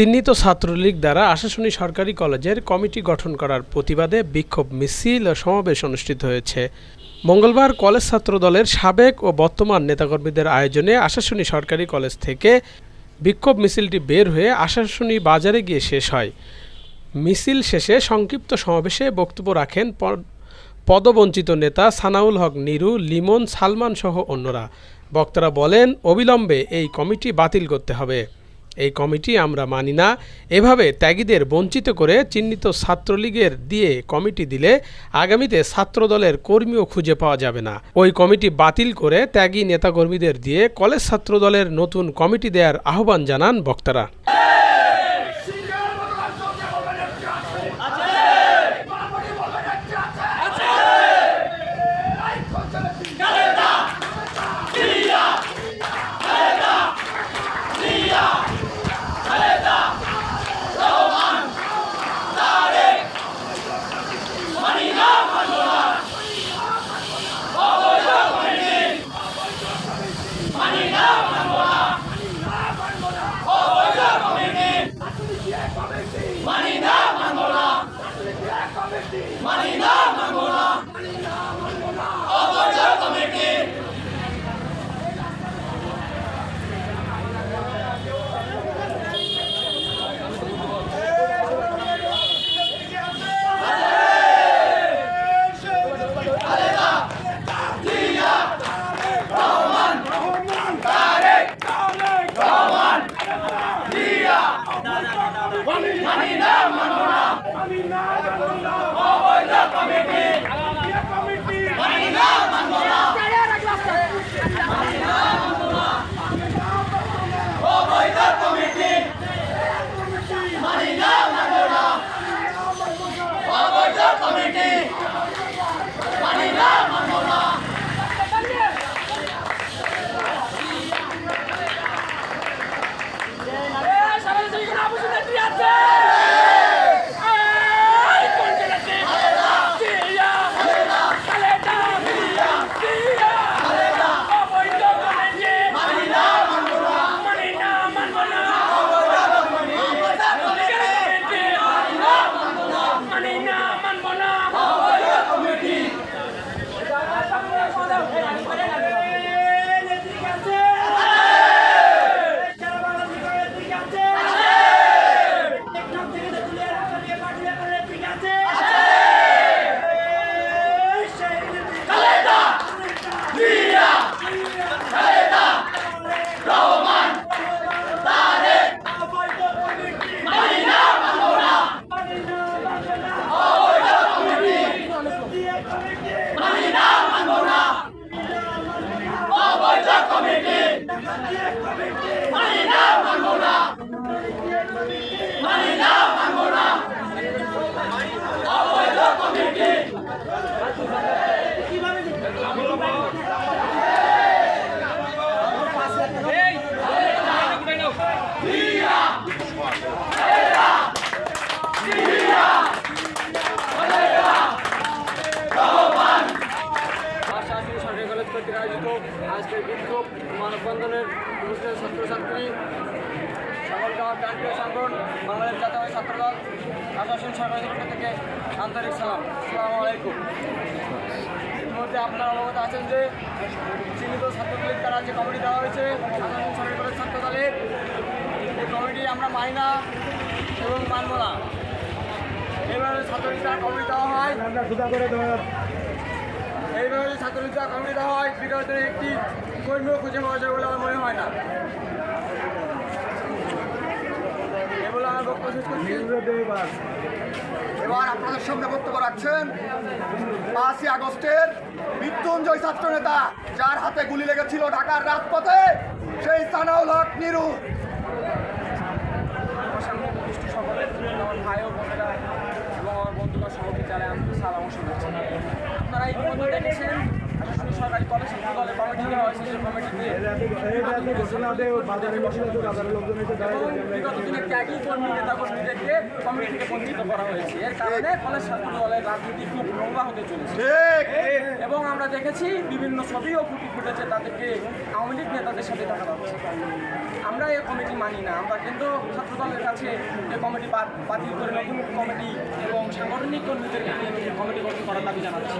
চিহ্নিত ছাত্রলীগ দ্বারা আশাশুনি সরকারি কলেজের কমিটি গঠন করার প্রতিবাদে বিক্ষোভ মিছিল ও সমাবেশ অনুষ্ঠিত হয়েছে। মঙ্গলবার কলেজ ছাত্র দলের সাবেক ও বর্তমান নেতাকর্মীদের আয়োজনে আশাশুনি সরকারি কলেজ থেকে বিক্ষোভ মিছিলটি বের হয়ে আশাশুনি বাজারে গিয়ে শেষ হয়। মিছিল শেষে সংক্ষিপ্ত সমাবেশে বক্তব্য রাখেন পদবঞ্চিত নেতা সানাউল হক নিরু, লিমন সালমান সহ অন্যরা। বক্তারা বলেন, অবিলম্বে এই কমিটি বাতিল করতে হবে। এই কমিটি আমরা মানি না। এভাবে ত্যাগীদের বঞ্চিত করে চিহ্নিত ছাত্রলীগের দিয়ে কমিটি দিলে আগামীতে ছাত্রদলের কর্মীও খুঁজে পাওয়া যাবে না। ওই কমিটি বাতিল করে ত্যাগী নেতাকর্মীদের দিয়ে কলেজ ছাত্রদলের নতুন কমিটি দেওয়ার আহ্বান জানান বক্তারা। আশাশুনি কর্তৃক আয়োজিত আজকের বিক্ষোভ মানববন্ধনের অনুষ্ঠানে ছাত্রছাত্রী আমার প্রান্তীয় সংগঠন বাংলাদেশ জাতীয় ছাত্রদল আশাশুনি সরকারি কলেজ থেকে আন্তরিক সালাম আসসালামু আলাইকুম ইতিমধ্যে আপনারা অবগত আছেন যে চিহ্নিত ছাত্রলীগ দ্বারা যে কমিটি দেওয়া হয়েছে আশাশুনি সরকারি ছাত্রদলের এই কমিটি আমরা মানি না এবং মানব না এভাবে ছাত্রলীগ দ্বারা কমিটি দেওয়া হয় ছাত্রলীগরা দেওয়া হয় একটি কর্মীও খুঁজে পাওয়া যায় বলে আমার মনে হয় না। আমার বক্তব্য এবার আপনাদের সামনে বক্তব্য রাখছেন পাঁচই আগস্টের মৃত্যুঞ্জয় ছাত্র নেতা, যার হাতে গুলি লেগেছিল ঢাকার রাজপথে, সেই সানাউল হক নিরু। এবং আমার বন্ধুরা সভাপতি যারা আমি সালাম শুভেচ্ছা। আপনারা ইতিমধ্যে দেখেছেন কলেজ ছাত্র দলের কমিটি দেওয়া সেই কমিটিতে এবং বিগত দিনে ত্যাগী কর্মী নেতা কর্মীদেরকে কমিটি থেকে বঞ্চিত করা হয়েছে। এর কারণে কলেজ ছাত্র দলের রাজনীতি খুব নোংরা হতে চলেছে। এবং আমরা দেখেছি বিভিন্ন ছবিও ফুটে ফুটেছে তাদেরকে আওয়ামী লীগ নেতাদের সাথে দেখা যাচ্ছে আমরা এই কমিটি মানি না আমরা কিন্তু ছাত্র দলের কাছে এই কমিটি বাতিল করে নতুন কমিটি এবং সাংগঠনিক কর্মীদেরকে কমিটি গঠন করার দাবি জানাচ্ছি।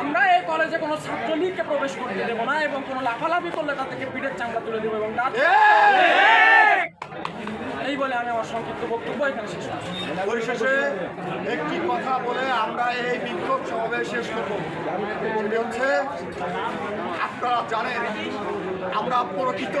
আমরা এই কলেজে কোনো ছাত্রলীগকে প্রবেশ করতে দেবো না এবং কোনো লাফালাফি করলে তাদেরকে পিঠের চামড়া তুলে দেবো এবং এই বলে আমি আমার সংক্ষিপ্ত বক্তব্য এখানে শেষ পরিশেষে একটি কথা বলে আমরা এই বিক্ষোভ সমাবেশ শেষ করব। হচ্ছে, আপনারা জানেন, আমরা প্রকৃত।